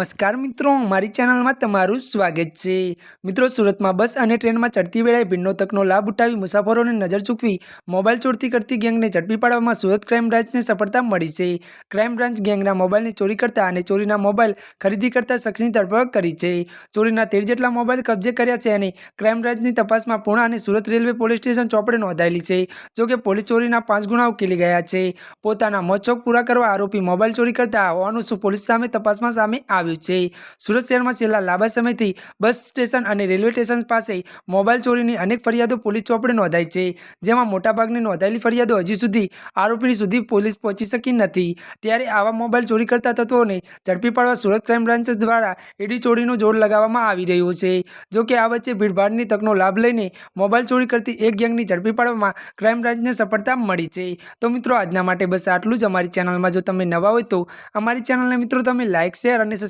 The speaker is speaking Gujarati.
નમસ્કાર મિત્રો, મારી ચેનલમાં તમારું સ્વાગત છે. મિત્રો, સુરતમાં બસ અને ટ્રેનમાં ચડતી વેળાએ ભીડનો તકનો લાભ ઉઠાવી મુસાફરોને નજર ચૂકવી મોબાઈલ ચોરતી કરતી ગેંગને ઝડપી પાડવામાં સુરત ક્રાઇમ બ્રાન્ચને સફળતા મળી છે. ક્રાઇમ બ્રાન્ચ ગેંગના મોબાઈલની ચોરી કરતા અને ચોરીના મોબાઈલ ખરીદી કરતા શખ્સની ધરપકડ કરી છે. ચોરીના તેર જેટલા મોબાઈલ કબજે કર્યા છે અને ક્રાઇમ બ્રાન્ચની તપાસમાં પૂણા અને સુરત રેલવે પોલીસ સ્ટેશન ચોપડે નોંધાયેલી છે. જોકે પોલીસ ચોરીના પાંચ ગુના ઉકેલી ગયા છે. પોતાના મોચોક પૂરા કરવા આરોપી મોબાઈલ ચોરી કરતા હોવાનું શું પોલીસ સામે તપાસમાં સામે આવ્યું? છે. સુરત શહેરમાં છેલ્લા લાંબા સમયથી બસ સ્ટેશન અને રેલવે સ્ટેશન પાસે મોબાઈલ ચોરીની અનેક ફરિયાદો પોલીસ ચોપડે નોંધાઈ છે. જેમાં મોટાભાગની નોંધાયેલી ફરિયાદો હજી સુધી આરોપીની સુધી પોલીસ પહોંચી શકી નથી. ત્યારે આવા મોબાઈલ ચોરી કરતા તત્વોને ઝડપી પાડવા સુરત ક્રાઇમ બ્રાન્ચ દ્વારા એડી ચોરીનું જોર લગાવવામાં આવી રહ્યું છે. જો કે આ વચ્ચે ભીડભાડની તકનો લાભ લઈને મોબાઈલ ચોરી કરતી એક ગેંગની ઝડપી પાડવામાં ક્રાઇમ બ્રાન્ચને સફળતા મળી છે. તો મિત્રો, આજના માટે બસ આટલું જ અમારી ચેનલમાં જો તમે નવા હોય તો અમારી ચેનલને મિત્રો તમે લાઇક શેર અને